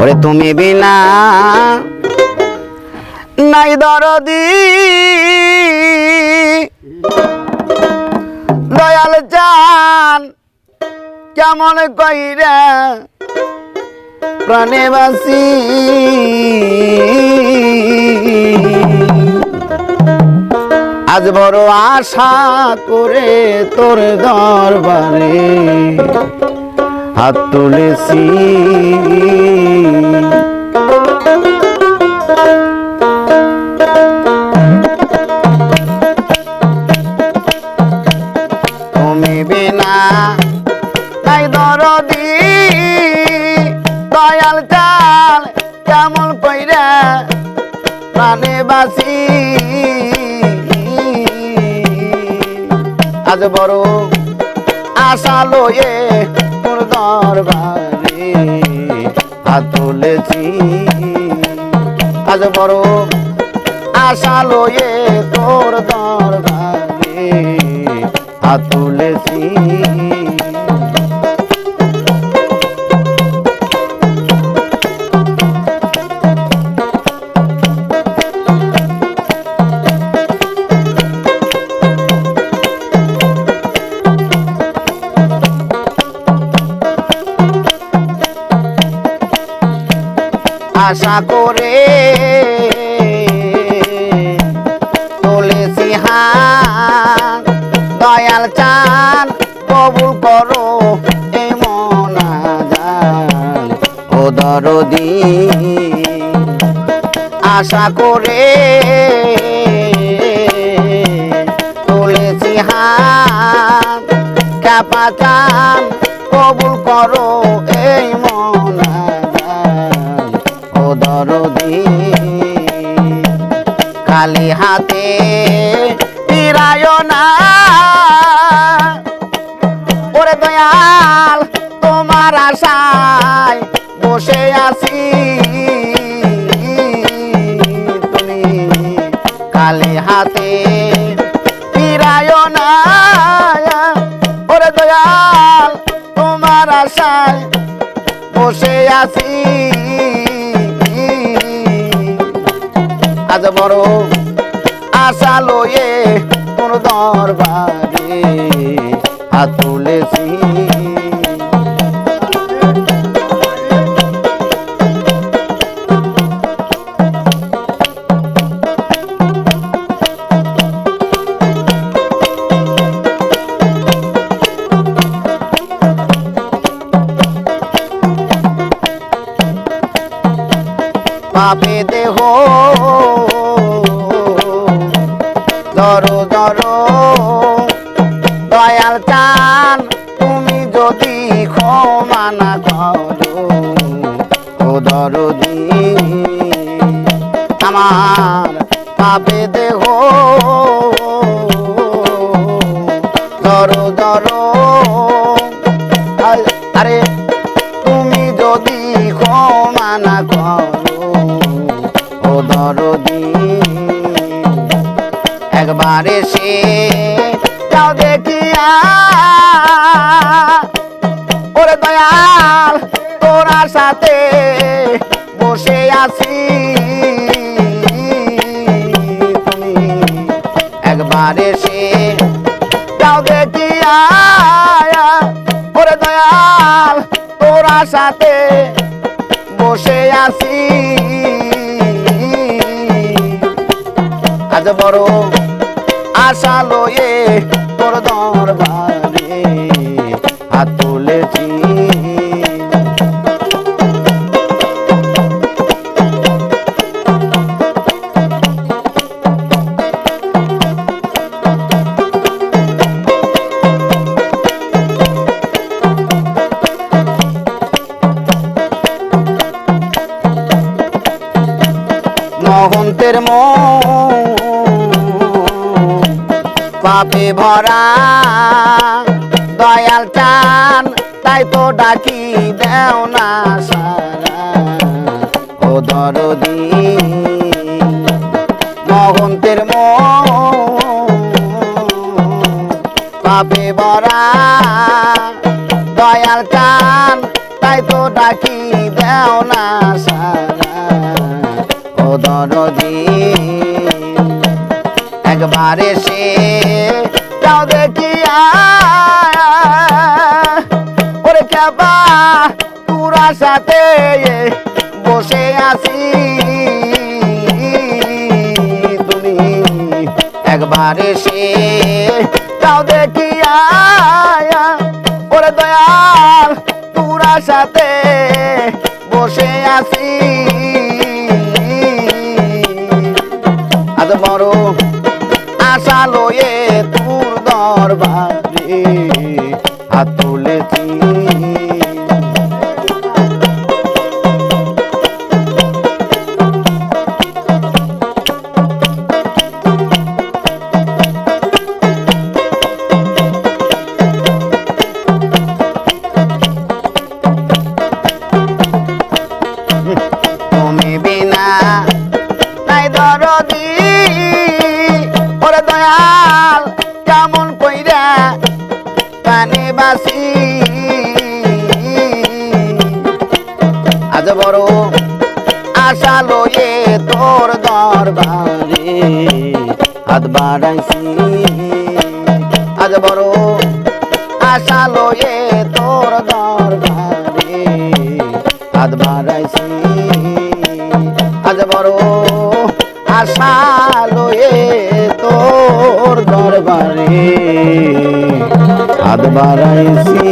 ওরে তুমি বিনা নাই দরদি। দয়াল চান কেমন কইরা প্রাণেবাসী আজ বড় আশা করে তোর দরবারে হাত তুলেছি। তুমি বিনা তাই দরদি, দয়াল চাল কেমন কইরা প্রাণে বাসি আজ বড় আশা লয়ে তোর দরবারে হাত তুলেছি। আজ বড় আশা লয়ে তোর দরবারে হাত তুলেছি। আশা করে তুলেছি হাত দয়াল চান, কবুল করো এই ও দরদি। আশা করে তুলেছি হাত চাপা চান, কবুল করো ফিরায় না। ওরে দয়াল, তোমার আশায় বসে আছি। তুমি খালি হাতে ফিরায় না। ওরে দয়াল, তোমার আশায় বসে আছি। আজ বড় আশা লয়ে তোর দরবারে হাত তুলেছি। পাপে দেহ দয়াল চান, তুমি যদি ক্ষমা না করো ও দরদি। আমার পাপে দেহ, ধরো ধরো। আরে, তুমি যদি ক্ষমা না করো ও দরদি। একবার এসে যাও দেখিয়া ওরে দয়াল, তোরা সাথে বসে আছি। একবার এসে যাও দেখিয়া, ওরে দয়াল, তোরা সাথে বসে আছি। আজ বড় ভরা। দয়াল চান তাই তো ডাকি দেও না সারা। ও দরদি, মহন্তের মন পাপে ভরা। দয়াল চান তাই তো ডাকি দেও না সারা। ও দরদি একবার এসে যাও দেখিয়া ওরে কেবা তোরা সাথে বসে আছি। তুমি একবার এসে যাও দেখিয়া ওরে দয়াল, তোরা সাথে বসে আছি। আজ বড় বিনা নাই দরদি ওরে দয়াল হাত বাড়াইছি। আজ বড় আশা লয়ে তোর দরবারে হাত বাড়াইছি। আজ বড় আশা লয়ে তোর দরবারে হাত বাড়াইছি।